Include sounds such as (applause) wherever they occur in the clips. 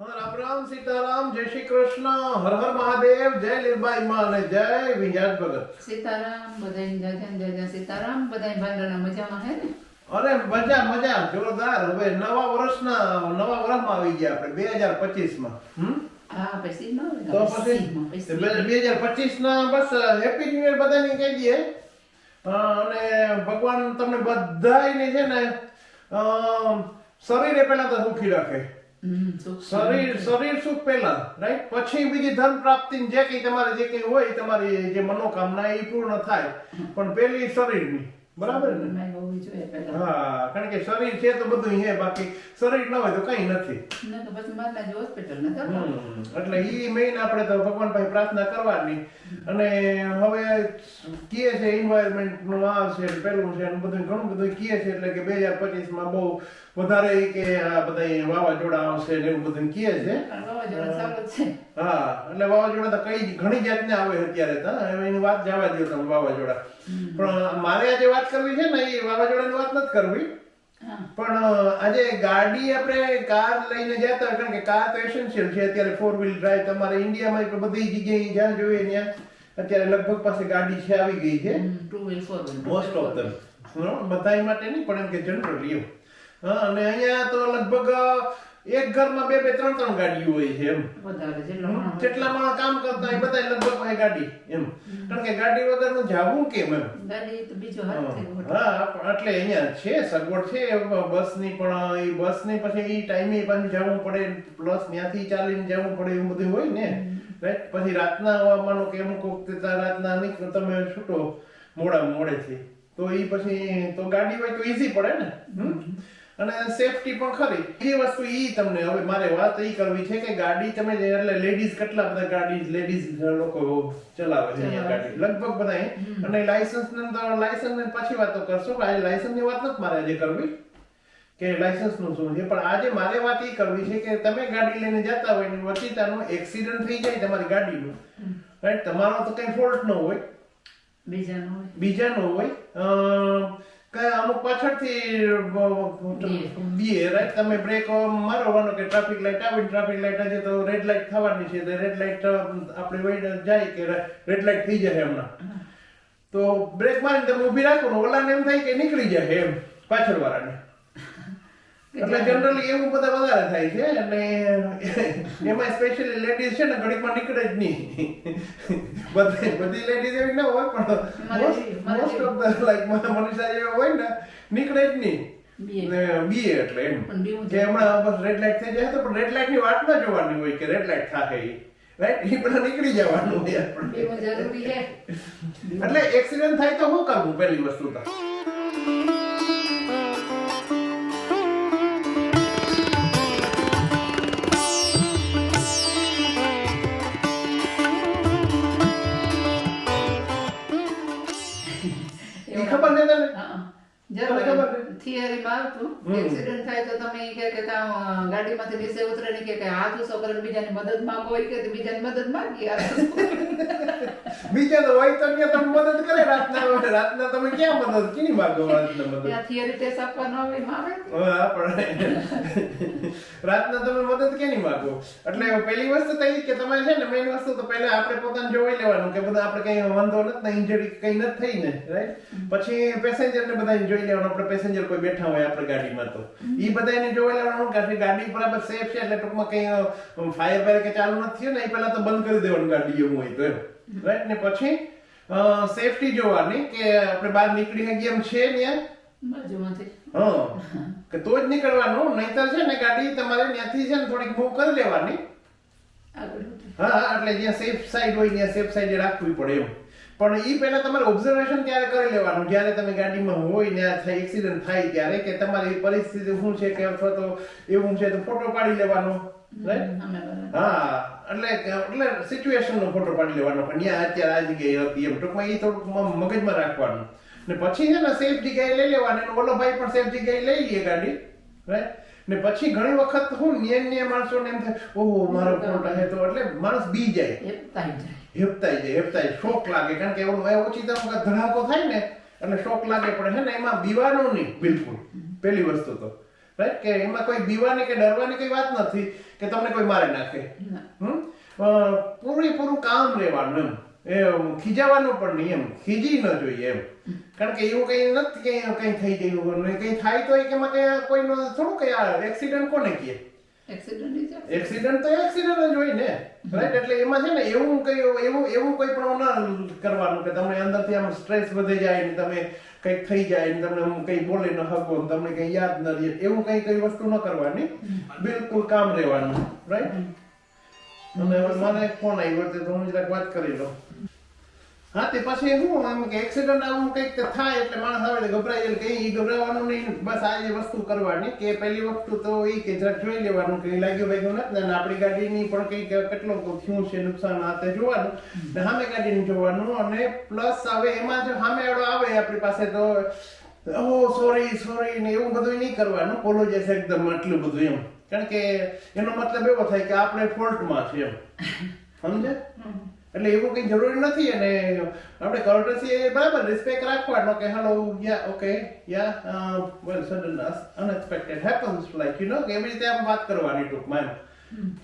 રામ રામ સીતારામ જય શ્રી કૃષ્ણ હર હર મહાદેવ જય લીલબાઈ માં અને જય વિંજાજ ભગત. સીતારામ બધાય જય જય જય જય સીતારામ બધાય ભાંડણા મજામાં હે ને? અરે મજા મજા જોરદાર. હવે નવા વર્ષના નવા વર્ષમાં આવી ગયા આપણે બે હજાર પચીસમાં હમ? હા પછી? તો બે હજાર પચીસ ના બસ હેપી ન્યુ યર બધાને કહી દઈએ. અને ભગવાન તમને બધાયને છે ને શરીરે પહેલા તો સુખી રાખે. શરીર શરીર સુખ પહેલા રાઈટ પછી બીજી ધન પ્રાપ્તિ જે કઈ તમારે જે કઈ હોય તમારી જે મનોકામના એ પૂર્ણ થાય. પણ પેલી શરીરની બરાબર ને? હા કારણ કે શરીર છે તો બધું છે બાકી. શરીર ન હોય તો કઈ નથી. ન તો પછી મારના જે હોસ્પિટલ ને તો હમ, એટલે ઈ મેઇન આપણે તો ભગવાન ભાઈ પ્રાર્થના કરવાની. અને હવે કીએ છે એન્વાયરમેન્ટનું આ છે પેલું છે બધું ઘણું બધું કીએ છે એટલે કે બે હજાર પચીસમાં બહુ વધારે કે આ બધા વાવાઝોડા આવશે ને એવું બધું કહે છે. હા એટલે વાવાઝોડા તો કઈ ઘણી જાતને આવે અત્યારે તો. હવે એની વાત જવા દો તમે વાવાઝોડા. પણ મારે આજે વાત કરવી છે ને એ વાવાઝોડાની વાત નથી કરવી. પણ આજે ગાડી આપણે કાર લઈને જતા કારણ કે કાર તો એસેન્શિયલ છે. અત્યારે ફોર વ્હીલ ડ્રાઈવ તમારે ઇન્ડિયામાં બધી જગ્યાએ જ્યાં જોઈએ ત્યાં અત્યારે લગભગ પાસે ગાડી છે આવી ગઈ છે. મોસ્ટ ઓફ ધમ બધા માટે નહીં પણ એમ કે જનરલ હા અને અહીંયા તો લગભગ એક ઘરમાં બે બે ત્રણ ત્રણ ગાડીઓ હોય છે એમ. વધારે માણસ જેટલા માણસ કામ કરતા હોય બધા લગભગ પાસે ગાડી એમ. કારણ કે ગાડી વગરનું જાવું કેમ એમ? હા એટલે અહીંયા છે સગવડ છે બસની પણ એ બસની પછી એ ટાઈમે પાછું જવું પડે પ્લસ ત્યાંથી ચાલીને જવું પડે એવું બધું હોય ને. રાઈટ? પછી રાતના હવામાનો કે અમુક વખતે રાતના નહીં તમે છૂટો મોડા મોડેથી તો એ પછી તો ગાડી હોય તો ઈઝી પડે ને? હમ? અને સેફટી પણ ખરી. બીજી વસ્તુ ઈ તમને હવે મારે વાત ઈ કરવી છે કે ગાડી તમે એટલે લેડીઝ કેટલા બધા ગાડી લેડીઝ લોકો ચલાવે છે અહીંયા ગાડી. લગભગ બધા અને લાયસન્સ ને લાયસન્સ ને પછી વાતો કરશો પણ લાયસન્સની વાત નથી મારે આજે કરવી. કે લાયસન્સનું શું છે? પણ આજે મારે વાત ઈ કરવી છે કે તમે ગાડી લઈને જતા હોય ને વચિતાનો એક્સિડન્ટ થઈ જાય તમારી ગાડીનું. રાઈટ તમારો તો કઈ ફોલ્ટ ન હોય. બીજાનો બીજાનો હોય. કઈ અમુક પાછળથી બીએ રાઈટ તમે બ્રેક મારવાનો કે ટ્રાફિક લાઈટ આવી ટ્રાફિક લાઈટ આજે તો રેડ લાઈટ થવાની છે તો રેડ લાઈટ આપણે વઈ જાય કે રેડ લાઈટ થઈ જાય હમણાં તો બ્રેક મારીને તમે ઊભી રાખો ને ઓલાને એમ થાય કે નીકળી જાય એમ પાછળ વાળાને એટલે જનરલી એવું બધા વધારે થાય છે અને એમાં સ્પેશિયલી લેડીઝ છે ને ઘડીકમાં નીકળે જ નહીં. બધી બધી લેડીઝ એવી ના હોય પણ most of the like Manisha જેવા હોય ને નીકળે જ નહીં. બીએ. એટલે એમ. કે હમણાં બસ રેડ લાઇટ થઈ જાય તો પણ રેડ લાઈટની વાટ જોવાની હોય કે રેડ લાઈટ થાય રાઈટ એ બધા નીકળી જવાનું હોય આપણે. એટલે એક્સિડન્ટ થાય તો શું કરવું પહેલી વસ્તુ તો? ખબર છે તને? થિયરીમાં આવતું એક્સિડન્ટ થાય તો તમે કે કે કાં, ગાડીમાંથી નીચે ઉતરે ને કે કે હાથ ઊંચો કરીને બીજાની મદદ માંગો હોય કે બીજાની મદદ માંગી બીજા તો (laughs) હોય તો તમે મદદ કરે રાતના રાતના તમે ક્યાં મદદ કેની માગો રાતના મદદ? ત્યાં થિયરી ટેસ્ટ આપવાનો આવે હા, પણ (laughs) રાતના તમે મદદ કેની માંગો? એટલે પહેલી વસ્તુ તો કે તમે છે ને મેઈન વસ્તુ તો પહેલા આપણે પોતાને જોઈ લેવાનું કે બધા આપણે કઈ વાંધો નથી ઇન્જરી કઈ નથી થઈ ને રાઈટ પછી પેસેન્જર ને બધાને જોઈ લેવાનું આપણે પેસેન્જર કોઈ બેઠા હોય આપણે ગાડીમાં તો. એ જોઈ લેવાનું કે ગાડી બરાબર સેફ છે એટલે ટૂંકમાં કઈ ફાયર બાયર કે ચાલુ નથી થયું ને એ પહેલા તો બંધ કરી દેવાનું ગાડી એવું હોય તો એમ. રાઈટ ને પછી સેફટી જોવાની કે આપણે બહાર નીકળી શકીએ એમ છે ત્યાં કે તો જ નીકળવાનું નહીતર છે ને ગાડી તમારે ત્યાંથી છે ને થોડીક મૂવ કરી લેવાની. હા એટલે જ્યાં સેફ સાઈડ હોય ત્યાં સેફ સાઈડ રાખવી પડે એમ. પણ એ પહેલા તમારે ઓબ્ઝર્વેશન ત્યારે કરી લેવાનું. જ્યારે તમે ગાડીમાં હોય ને આ એક્સિડન્ટ થાય ત્યારે કે તમારી પરિસ્થિતિ શું છે કે અથવા તો એવું છે તો ફોટો પાડી લેવાનો રાઈટ હા એટલે એટલે સિચ્યુએશનનો ફોટો પાડી લેવાનો. પણ ત્યાં અત્યારે આ જગ્યાએ હતી એમ ટૂંકમાં એ થોડુંક મગજમાં રાખવાનું. ને પછી છે ને સેફ જગ્યાએ લઈ લેવાની. ઓલો ભાઈ પણ સેફ જગ્યાએ લઈ લઈએ ગાડી રાઈટ ને પછી ઘણી વખત હું નિયમ ન્યા માણસોને એમ થાય ઓહો મારો ફોટો હે તો એટલે માણસ બી જાય. હેપતાઈ જાય હેપતાઈ શોક લાગે. કારણ કે એવું ઓછી તો અમુક ધડાકો થાય ને એટલે શોક લાગે પણ છે ને એમાં બીવાનું નહીં બિલકુલ. પહેલી વસ્તુ તો. રાઈટ કે એમાં કોઈ બીવાની કે ડરવાની કોઈ વાત નથી કે તમને કોઈ મારી નાખે. પૂરેપૂરું કામ રહેવાનું એમ. એ ખીજાવાનું પણ નહીં એમ. ખીજી ન જોઈએ એમ. કારણ કે એવું કઈ નથી કે કઈ થઈ ગયું કઈ થાય તો એમાં કઈ કોઈનો થોડું કઈ એક્સિડન્ટ કોને કહે. એક્સિડન્ટ તો એક્સિડન્ટ જ હોય ને. રાઈટ એટલે એમાં છે ને એવું કઈ એવું એવું કોઈ પણ ન કરવાનું કે તમને અંદરથી આમ સ્ટ્રેસ વધી જાય ને તમે કંઈક થઈ જાય ને તમને હું કંઈ બોલે ન હકો તમને કંઈ યાદ ન રહે એવું કંઈ કઈ વસ્તુ ન કરવાની. બિલકુલ કામ રહેવાનું. રાઈટ અને મને ફોન આવ્યો તો હું જરાક વાત કરી લઉં. હા, તે પછી શું એમ કે એક્સિડન્ટ આવું કંઈક થાય એટલે માણસ આવે ગભરાઈ જાય કઈ ગભરાવાનું નહીં. બસ આ જે વસ્તુ કરવાની કે પહેલી વસ્તુ તો એ કે જરાક જોઈ લેવાનું કે લાગ્યું વાગ્યું નથી ને આપણી ગાડીની પણ કંઈક કેટલો થયું છે નુકસાન આ તે જોવાનું. ને સામે ગાડીને જોવાનું અને પ્લસ હવે એમાં જો સામે વાળો આવે આપણી પાસે તો, ઓ સોરી સોરી ને એવું બધું નહીં કરવાનું. પોલોજેસ એકદમ આટલું બધું એમ. કારણ કે એનો મતલબ એવો થાય કે આપણે ફોલ્ટમાં છે એમ. સમજે એટલે એવું કઈ જરૂરી નથી અને આપણે courtesy બરાબર રિસ્પેક્ટ રાખવાનો કે hello yeah okay yeah well sudden unexpected happens like you know કે એવી રીતે આમ વાત કરવાની ટૂંકમાં એમ.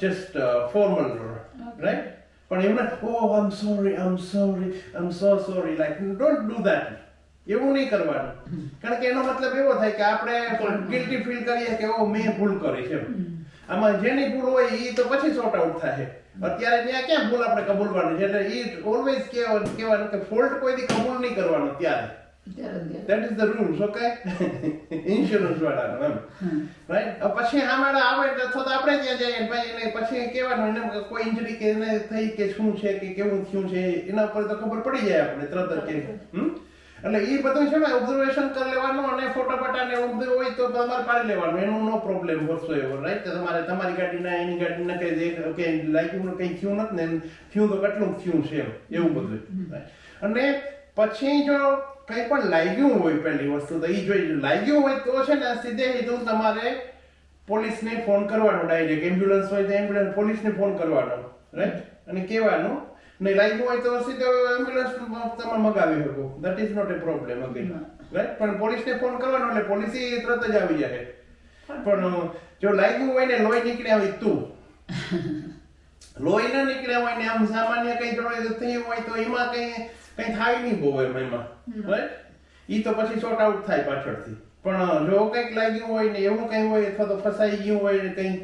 જસ્ટ ફોર્મલ રાઈટ પણ એવું નથી ઓ આમ સોરી આમ સોરી આમ so sorry like don't do that એવું નહીં કરવાનું. કારણ કે એનો મતલબ એવો થાય કે આપણે ગિલ્ટી ફીલ કરીએ કે ઓ મેં ભૂલ કરી છે. આમાં જેની ભૂલ હોય એ તો પછી સોર્ટ આઉટ થાય. અત્યારે ત્યાં ક્યાં ભૂલ આપણે કબૂલવાની છે? એટલે એ ઓલવેઝ કહેવાનું કે ફોલ્ટ કોઈ દી કબૂલ નહીં કરવાનો ત્યારે. That is the rules okay insurance વાળાનો એમ. રાઈટ પછી આમાં આવે એટલે અથવા તો આપણે ત્યાં જઈએ પછી એને પછી કહેવાનું એને કોઈ ઇન્જરી કે એને થઈ કે શું છે કે કેવું થયું છે એના ઉપર તો ખબર પડી જાય આપણે તરત જ કે હમ? એટલે એ બધું છે ને ઓબ્ઝર્વેશન કરી લેવાનું અને ફોટો બટા ને એવું બધું હોય તો તમારે પાડી લેવાનું. એનો no problem whatsoever right તમારે તમારી ગાડીના એની ગાડીના કે જે કે લાગ્યું કંઈ થયું નથી ને થયું તો કેટલું થયું છે એવું બધું અને પછી જો કંઈ પણ લાગ્યું હોય પહેલી વસ્તુ તો એ જો લાગ્યું હોય તો છે ને સીધે સીધું તમારે પોલીસને ફોન કરવાનો ડાયરેક્ટ એમ્બ્યુલન્સ હોય તો એમ્બ્યુલન્સ પોલીસને ફોન કરવાનો રાઈટ અને કહેવાનું ને લાગ્યું હોય તો સીધો એમ્બ્યુલન્સ તમે મગાવી શકો. That is not a problem again. Right પણ પોલીસને ફોન કરવાનો એટલે પોલીસ તરત જ આવી જાય. પણ જો લાગ્યું હોય ને લોહી નીકળ્યા હોય તું. લોહી ના નીકળ્યા હોય ને આમ સામાન્ય કઈ જોડે થયું હોય તો એમાં કઈ કઈ થાય નહીં બહુ એમ એમાં. રાઈટ ઈ તો પછી શોર્ટ આઉટ થાય પાછળથી. પણ જો કંઈક લાગ્યું હોય ને એવું કંઈ હોય અથવા તો ફસાઈ ગયું હોય ને કંઈ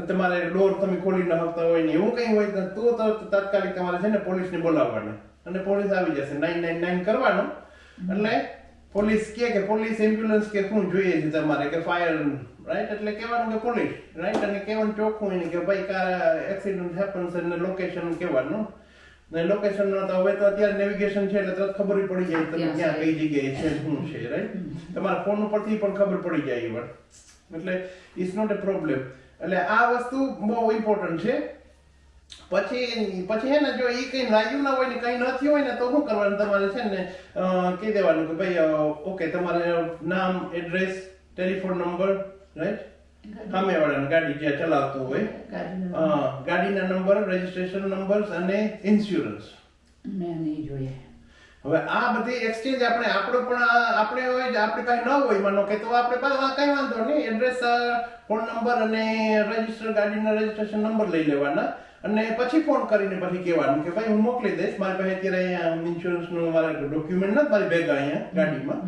તમારે ડોર તમે ખોલી ન શકતા હોય ને એવું કંઈ હોય તો તાત્કાલિક તમારે છે ને પોલીસને બોલાવવાની. અને પોલીસ આવી જશે. નાઇન નાઇન નાઇન કરવાનો. એટલે પોલીસ કે કે પોલીસ એમ્બ્યુલન્સ કે શું જોઈએ છે તમારે? કે ફાયર રાઈટ એટલે કહેવાનું કે પોલીસ રાઈટ અને કહેવાનું ચોખ્ખું હોય ને કે ભાઈ કા એક્સિડન્ટ હેપન્સ અને લોકેશન કહેવાનું. ને લોકેશન તો હવે તો અત્યારે નેવિગેશન છે એટલે તરત ખબર પડી જાય તમે ક્યાં કઈ જગ્યાએ છે, શું છે રાઈટ તમારા ફોન ઉપરથી પણ ખબર પડી જાય એ એટલે ઇટ્સ નોટ અ પ્રોબ્લેમ એટલે આ વસ્તુ બહુ ઇમ્પોર્ટન્ટ છે. પછી પછી હે ને જો ઈ કઈ લાગ્યું ના હોય ને કઈ નથી હોય ને તો શું કરવાનું? તમારે છે ને કહી દેવાનું કે ભાઈ ઓકે તમારે નામ એડ્રેસ ટેલિફોન નંબર રાઈટ સામે વાળાને ગાડી જ્યાં ચલાવતું હોય. ગાડીનો ગાડીના નંબર રજીસ્ટ્રેશન નંબર્સ અને ઇન્સ્યોરન્સ મેં નહીં જોઈએ હવે આ બધી એક્સચેન્જ આપણે આપણો પણ આપણે હોય જ આપણી પાસે ન હોય માનો કે. તો આપણે પાસે કઈ વાંધો નહીં. એડ્રેસ ફોન નંબર અને રજિસ્ટર ગાડીના રજીસ્ટ્રેશન નંબર લઈ લેવાના. અને પછી ફોન કરીને પછી કહેવાનું કે ભાઈ હું મોકલી દઈશ. મારી પાસે અત્યારે અહીંયા ઇન્સ્યોરન્સનું મારે ડોક્યુમેન્ટ નથી મારી ભેગા અહીંયા ગાડીમાં.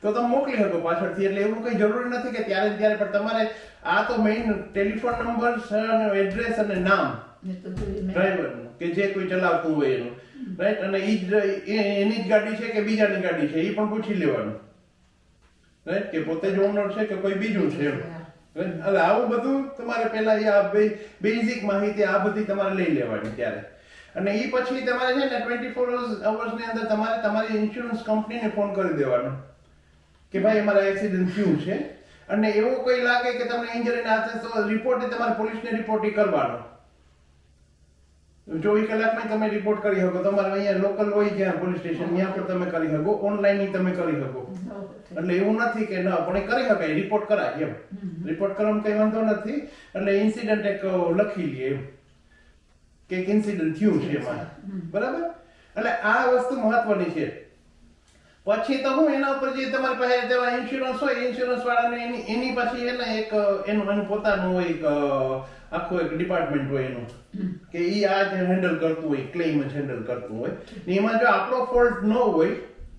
તો તમે મોકલી શકો પાછળથી. એટલે એવું કઈ જરૂરી નથી કે ત્યારે ત્યારે પણ તમારે આ તો મેઇન ટેલિફોન નંબર એડ્રેસ અને નામ ડ્રાઈવરનું કે જે કોઈ ચલાવતું હોય એનું. રાઈટ અને ઈ જ એ- એની જ ગાડી છે કે બીજાની ગાડી છે? એ પણ પૂછી લેવાનું. રાઈટ કે પોતે જ ઓનર છે કે કોઈ બીજું છે? એટલે આવું બધું તમારે પહેલા એ આ બેઝિક માહિતી આ બધી તમારે લઈ લેવાની ત્યારે. અને એ પછી તમારે છે ને ટ્વેન્ટી ફોર અવર્સની અંદર તમારે તમારી ઇન્સ્યોરન્સ કંપનીને ફોન કરી દેવાનો. કે ભાઈ અમારા એક્સિડન્ટ થયું છે. અને એવું કોઈ લાગે કે તમને ઇન્જરી ના થશે તો રિપોર્ટ તમારે પોલીસને રિપોર્ટ કરવાનો. ચોવીસ કલાકમાં તમે રિપોર્ટ કરી શકો તમારે અહીંયા લોકલ હોય જ્યાં પોલીસ સ્ટેશન ત્યાં પણ તમે કરી શકો ઓનલાઈન તમે કરી શકો. એટલે એવું નથી કે ના પણ એ કરી શકાય રિપોર્ટ કરાય એમ. રિપોર્ટ કરવામાં કઈ વાંધો નથી એટલે ઇન્સિડન્ટ એક લખી લઈએ એમ. કે ઇન્સિડન્ટ થયું છે એમાં. બરાબર? એટલે આ વસ્તુ મહત્વની છે. પછી તો હું એના ઉપર જે તમારી પાસે જેવા ઇન્સ્યોરન્સ હોય ઇન્સ્યોરન્સ વાળાને એની એની પછી એને એક એનું એનું પોતાનું હોય એક આખું એક ડિપાર્ટમેન્ટ હોય એનું. કે એ આ જ હેન્ડલ કરતું હોય ક્લેમ જ હેન્ડલ કરતું હોય. ને એમાં જો આપણો ફોલ્ટ ન હોય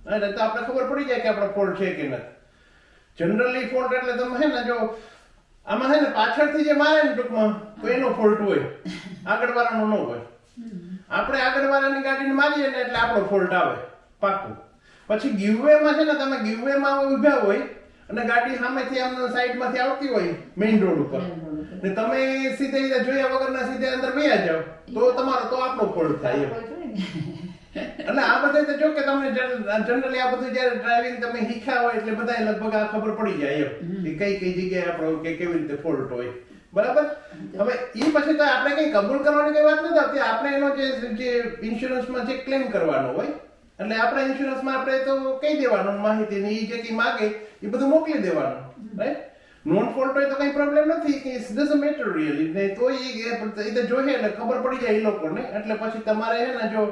અને તો આપણે ખબર પડી જાય કે આપણો ફોલ્ટ છે કે નથી. જનરલી ફોલ્ટ એટલે તમે હે ને જો આમાં હે ને પાછળથી જે મારે ને ટૂંકમાં તો એનો ફોલ્ટ હોય. આગળ વાળાનો ન હોય. આપણે આગળ વાળાની ગાડીને મારીએ ને એટલે આપણો ફોલ્ટ આવે. પાકું પછી ગીવવેમાં છે ને તમે ગીવવેમાં ઊભા હોય અને ગાડી સામેથી આમ સાઈડમાંથી આવતી હોય મેઇન રોડ ઉપર ને તમે સીધે સીધે જોયા વગરના સીધે અંદર વયા જાવ તો તમારો તો આપણો ફોલ્ટ થાય અને એટલે આ બધા તો જો કે તમને જનરલી આ બધું જ્યારે ડ્રાઇવિંગ તમે શીખ્યા હોય એટલે બધા લગભગ આ ખબર પડી જાય એમ કે કઈ કઈ જગ્યાએ આપણો કે કેવી રીતે ફોલ્ટ હોય. બરાબર? હવે એ પછી તો આપણે કઈ કબૂલ કરવાની કઈ વાત નથી આવતી. આપણે એનો જે જે ઇન્સ્યોરન્સમાં જે ક્લેમ કરવાનો હોય એટલે આપણે ઇન્સ્યોરન્સમાં આપણે તો કહી દેવાનું? માહિતી ને ઈ જે કંઈ માગે એ બધું મોકલી દેવાનું રાઈટ નોન ફોલ્ટ હોય તો કઈ પ્રોબ્લેમ નથી કે ઇટ્સ ડઝન્ટ મેટર રિયલી ને તો એ એ તો જોઈએ એટલે ખબર પડી જાય એ લોકોને. એટલે પછી તમારે હે ને જો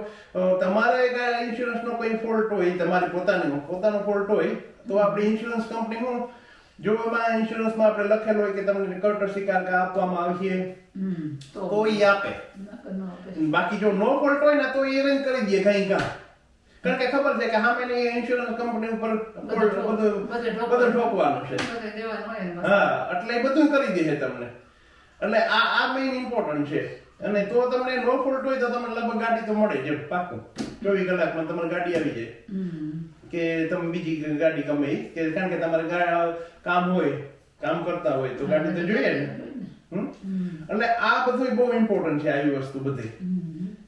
તમારે ઇન્સ્યોરન્સનો કોઈ ફોલ્ટ હોય તમારી પોતાની પોતાનો ફોલ્ટ હોય તો આપણી ઇન્સ્યોરન્સ કંપની હું જો એમાં ઇન્સ્યોરન્સમાં આપણે લખેલું હોય કે તમને રિકલ્ટ શિકાર કા આપવામાં આવશે હમ. તો એ આપે. બાકી જો નો ફોલ્ટ હોય ને તો એ અરેન્જ કરી દે કઈ કામ કારણ કે ખબર છે કે સામેની ઇન્સ્યોરન્સ કંપની ઉપર બધું બધું ઠોકવાનું છે. હા એટલે બધું કરી દે છે તમને. એટલે આ આ મેઇન ઇમ્પોર્ટન્ટ છે. અને તો તમને નો ફોલ્ટ હોય તો તમને લગભગ ગાડી તો મળે જ પાકું ચોવીસ કલાકમાં તમારી ગાડી આવી જાય. કે તમે બીજી ગાડી ગમે કે કારણ કે તમારે કામ હોય કામ કરતા હોય તો ગાડી તો જોઈએ ને. એટલે આ બધું બહુ ઇમ્પોર્ટન્ટ છે આવી વસ્તુ બધી.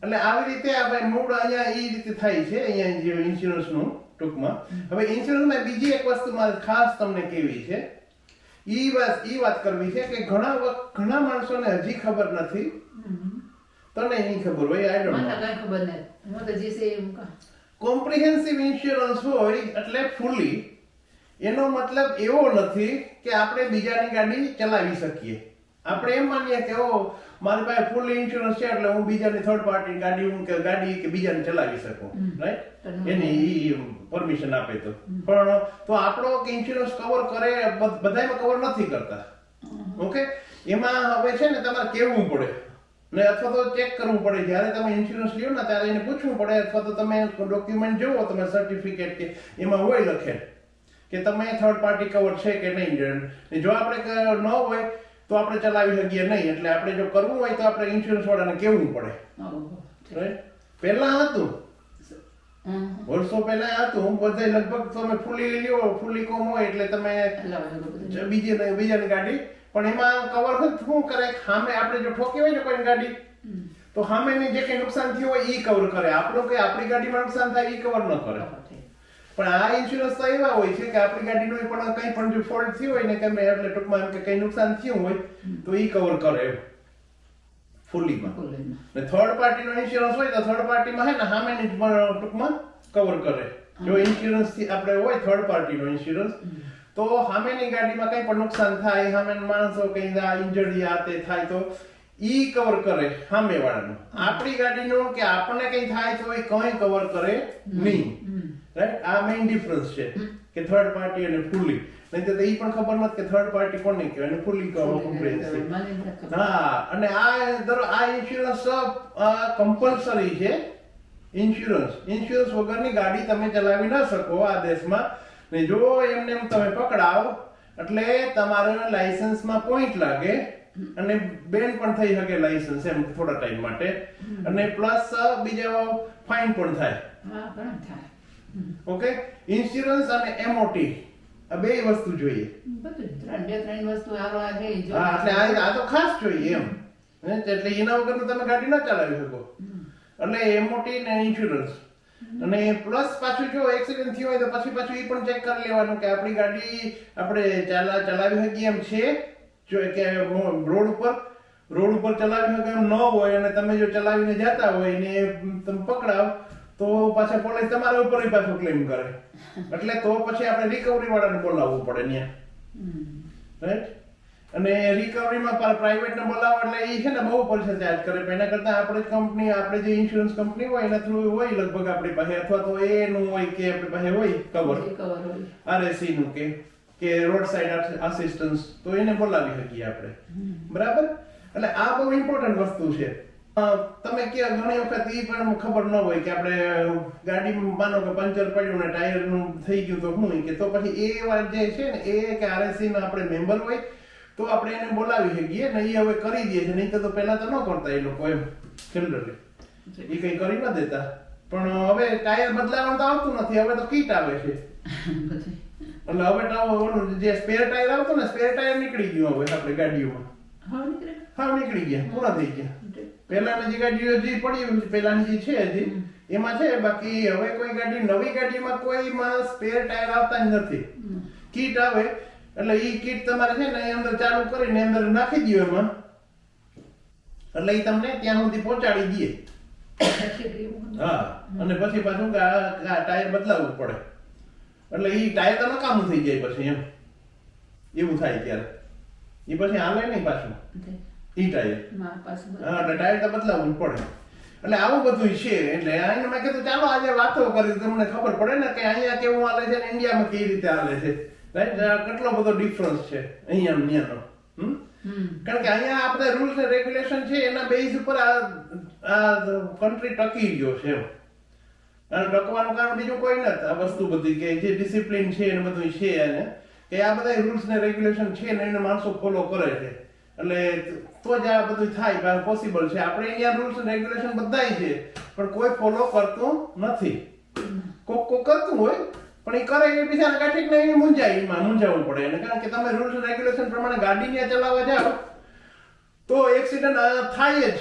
એટલે આવી રીતે આ ભાઈ મૂળ અહીંયા એ રીતે થાય છે અહીંયા જે ઇન્સ્યોરન્સનું ટૂંકમાં. હવે ઇન્સ્યોરન્સમાં બીજી એક વસ્તુ મારે ખાસ તમને કેવી છે. ઈ વાત ઈ વાત કરવી છે કે ઘણા વખત ઘણા માણસોને હજી ખબર નથી. તને એની ખબર હોય આઈ ડોન્ટ મને કઈ ખબર નથી. હું તો જે છે એમ કોમ્પ્રિહેન્સિવ ઇન્સ્યોરન્સ હોય એટલે ફૂલી એનો મતલબ એવો નથી કે આપણે બીજાની ગાડી ચલાવી શકીએ. આપણે એમ માનીએ કે ઓ મારી પાસે ફૂલ ઇન્સ્યોરન્સ છે એટલે હું બીજાની થર્ડ પાર્ટી ગાડી હું કે ગાડી કે બીજાને ચલાવી શકું. રાઈટ એની પરમિશન આપે તો. પણ તો આપણો ઇન્સ્યોરન્સ કવર કરે બ- બધાયમાં કવર નથી કરતા. ઓકે? એમાં હવે છે ને તમારે કહેવું પડે? ને અથવા તો ચેક કરવું પડે. જ્યારે તમે ઇન્સ્યોરન્સ લ્યો ને ત્યારે એને પૂછવું પડે. અથવા તો તમે ડોક્યુમેન્ટ જુઓ તમે સર્ટિફિકેટ કે એમાં હોય લખે કે તમે થર્ડ પાર્ટી કવર છે કે નહીં જો આપણે ન હોય તો આપણે ચલાવી શકીએ નહીં. એટલે આપણે જો કરવું હોય તો આપણે ઇન્સ્યોરન્સ વાળાને કેવું પડે. રાઈટ પહેલા હતું. વર્ષો પહેલા હતું. બધે લગભગ તમે ફૂલી લ્યો ફૂલી કોમ હોય એટલે તમે બીજી બીજાની ગાડી. પણ એમાં કવર શું કરે? સામે આપણે જો ઠોકી હોય ને કોઈ ગાડી તો સામેની જે કઈ નુકસાન થયું હોય એ કવર કરે. આપણું કે આપણી ગાડીમાં નુકસાન થાય એ કવર ન કરે. પણ આ ઇન્સ્યોરન્સ તો એવા હોય છે કે આપણી ગાડીનો પણ કંઈ પણ જો ફોલ્ટ થયું હોય ને કે એટલે ટૂંકમાં એમ કે કંઈ નુકસાન થયું હોય તો એ કવર કરે એમ. ફૂલીમાં. ને થર્ડ પાર્ટીનો ઇન્સ્યોરન્સ હોય તો થર્ડ પાર્ટીમાં હે ને સામેની પણ ટૂંકમાં કવર કરે. જો ઇન્સ્યોરન્સથી આપણે હોય થર્ડ પાર્ટીનો ઇન્સ્યોરન્સ તો સામેની ગાડીમાં કંઈ પણ નુકસાન થાય સામેના માણસો કંઈ ઇન્જરી આ તે થાય તો ઈ કવર કરે સામેવાળાનું. આપણી ગાડીનું કે આપણને કંઈ થાય તો એ કંઈ કવર કરે નહીં. રાઈટ આ મેઇન ડિફરન્સ છે કે થર્ડ પાર્ટી અને ફૂલી નહીં તો ઈ પણ ખબર નથી કે થર્ડ પાર્ટી કોને કહેવાય અને ફૂલી કોમ્પ્રિહેન્સિવ મને હા અને આ ધરો આ ઇન્સ્યોરન્સ કમ્પલસરી છે ઇન્સ્યોરન્સ ઇન્સ્યોરન્સ વગરની ગાડી તમે ચલાવી ન શકો આ દેશમાં. ને જો એમને એમ તમે પકડાવ એટલે તમારે લાયસન્સમાં પોઈન્ટ લાગે અને બેન પણ થઈ શકે લાયસન્સ એમ થોડા ટાઈમ માટે. અને પ્લસ બીજા ફાઇન પણ થાય. હા પણ થાય. ઓકે ઇન્સ્યોરન્સ અને એમઓટી આ બે વસ્તુ જોઈએ. બધું ત્રણ બે ત્રણ વસ્તુ આવા છે. હા એટલે આ આ તો ખાસ જોઈએ એમ. એટલે એના વગર તમે ગાડી ના ચલાવી શકો. એટલે એમઓટી ને ઇન્સ્યોરન્સ અને પ્લસ પાછું જો એક્સિડન્ટ થયો હોય તો પછી પાછું એ પણ ચેક કરી લેવાનું કે આપણી ગાડી આપણે ચાલા ચલાવી શકીએ એમ છે. જો કે રોડ ઉપર. રોડ ઉપર ચલાવી શકે એમ ન હોય અને તમે જો ચલાવીને જતા હોય ને તમે પકડાવ તો પાછા પોલીસ તમારા ઉપર પાછું ક્લેમ કરે. એટલે તો પછી આપણે રિકવરી વાળાને બોલાવવું પડે ત્યાં રાઈટ અને રિકવરીમાં પ્રાઇવેટ ને બોલાવો એટલે એ છે ને બહુ પૈસા ચાર્જ કરે. એના કરતા આપણે કંપની આપણે જે ઇન્સ્યોરન્સ કંપની હોય એના થ્રુ હોય લગભગ આપણી પાસે. અથવા તો એનું હોય કે આપણી પાસે હોય કવર. આરએસસી નું કે કે રોડ સાઇડ આસિસ્ટન્સ તો એને બોલાવી શકીએ આપણે. બરાબર? એટલે આ બહુ ઇમ્પોર્ટન્ટ વસ્તુ છે. તમે કે ઘણી વખત એ પણ ખબર ન હોય કે આપણે ગાડી માનો કે પંચર પડ્યું ને ટાયરનું થઈ ગયું તો શું કે? તો પછી એ વાત જે છે ને એ કે આરએસસી ના આપણે મેમ્બર હોય તો આપણે એને બોલાવી શકીએ ને એ હવે કરી દે છે. નહીં તો પહેલાં તો ન કરતા એ લોકો એમ. જનરલી એ કઈ કરી ન દેતા. પણ હવે ટાયર બદલાવાનું તો આવતું નથી. હવે તો કીટ આવે છે. એટલે હવે જે સ્પેર ટાયર આવતો ને સ્પેર ટાયર નીકળી ગયું હવે આપણે ગાડીઓમાં. હા, હા નીકળી ગયા. પૂરા થઈ ગયા. પહેલાની જે ગાડીઓ જે પડી પહેલાની જે છે હજી એમાં છે બાકી હવે કોઈ ગાડી નવી ગાડીમાં કોઈમાં સ્પેર ટાયર આવતા જ નથી. કીટ આવે એટલે એ કીટ તમારે છે ને એ અંદર ચાલુ કરીને અંદર નાખી દો એમાં. એટલે એ તમને ત્યાં સુધી પહોંચાડી દે. હા અને પછી પાછું ટાયર બદલાવવું પડે. એટલે એ ટાયર તો કામ થઈ જાય પછી એમ. એવું થાય ત્યારે. ઈ પછી આવે નહીં પાછું. ઈ ટાયર. હા એટલે ટાયર તો બદલાવવું પડે. એટલે આવું બધું છે. એટલે અહીંયા મેં કીધું ચાલો આજે વાતો કરી તમને ખબર પડે ને કે અહીંયા કેવું હાલે છે ને ઇન્ડિયામાં કેવી રીતે હાલે છે. રાઈટ કેટલો બધો ડિફરન્સ છે અહીંયા ને ત્યાંનો હમ? કારણ કે અહીંયા આ બધા રૂલ્સ ને રેગ્યુલેશન છે એના બેઝ ઉપર આ આ કન્ટ્રી ટકી ગયો છે અને ટકવાનું કારણ બીજું કોઈ નથી. આ વસ્તુ બધી કે જે ડિસિપ્લિન છે ને બધું છે અને કે આ બધા રૂલ્સ ને રેગ્યુલેશન છે ને એને માણસો ફોલો કરે છે. એટલે તો જ આ બધું થાય પોસિબલ છે. આપણે અહીંયા રૂલ્સ રેગ્યુલેશન બધાય છે, પણ કોઈ ફોલો કરતું નથી. કોક કોક કરતું હોય, પણ એ કરે એ બિચારા કાઠીક ને એ મૂંઝાય, એમાં મૂંઝાવવું પડે. એને કારણ કે તમે રૂલ્સ રેગ્યુલેશન પ્રમાણે ગાડી ત્યાં ચલાવવા જાઓ, તો એક્સિડન્ટ થાય જ.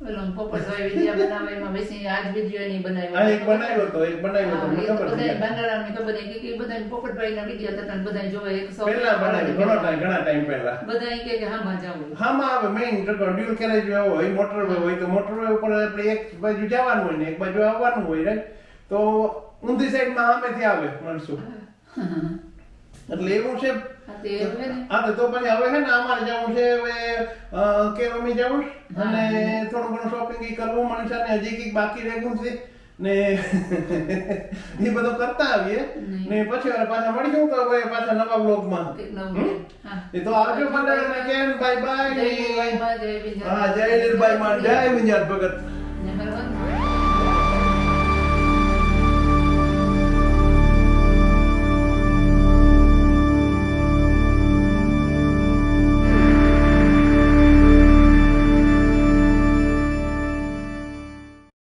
ઓલો પોપટભાઈ વિડિયા બનાવે એમાં બેસી આજ વિડિયો નહીં બનાવ્યો. આ એક બનાવ્યો તો એક બનાવ્યો તો મને એ તો ખબર બધાય છે ખબર નહીં કે- કે બધાય પોપટભાઈના વિડિયો હતા ને બધાય જોવે. એક સૌ પહેલા બનાવ્યો ઘણો ટાઈમ ઘણા ટાઈમ પહેલા બધા કહે કે હા માં જાવું. હામાં આવે મેઇન ડ્યુઅલ કેરેજ હોય મોટર હોય તો મોટર ઉપર આપણે એક બાજુ જવાનું હોય ને એક બાજુ આવવાનું હોય ને તો ઊંધી સાઈડમાં ત્યાં આવે માણસો એટલે એવું છે? હા, તે પછી હવે છે ને અમારે જવું છે હવે કેરોમી જવું અને થોડું ઘણું શોપિંગ કરવું. મને છે ને હજી કંઈક બાકી રહેવું છે. ને (laughs) એ બધું કરતા આવીએ. ને પછી હવે પાછા મળીશું તો હવે પાછા નવા બ્લોગમાં માં એ તો આવજો મને કેમ બાય બાય જય હા જય લીલબાઈ માં જય વિંજાત ભગત.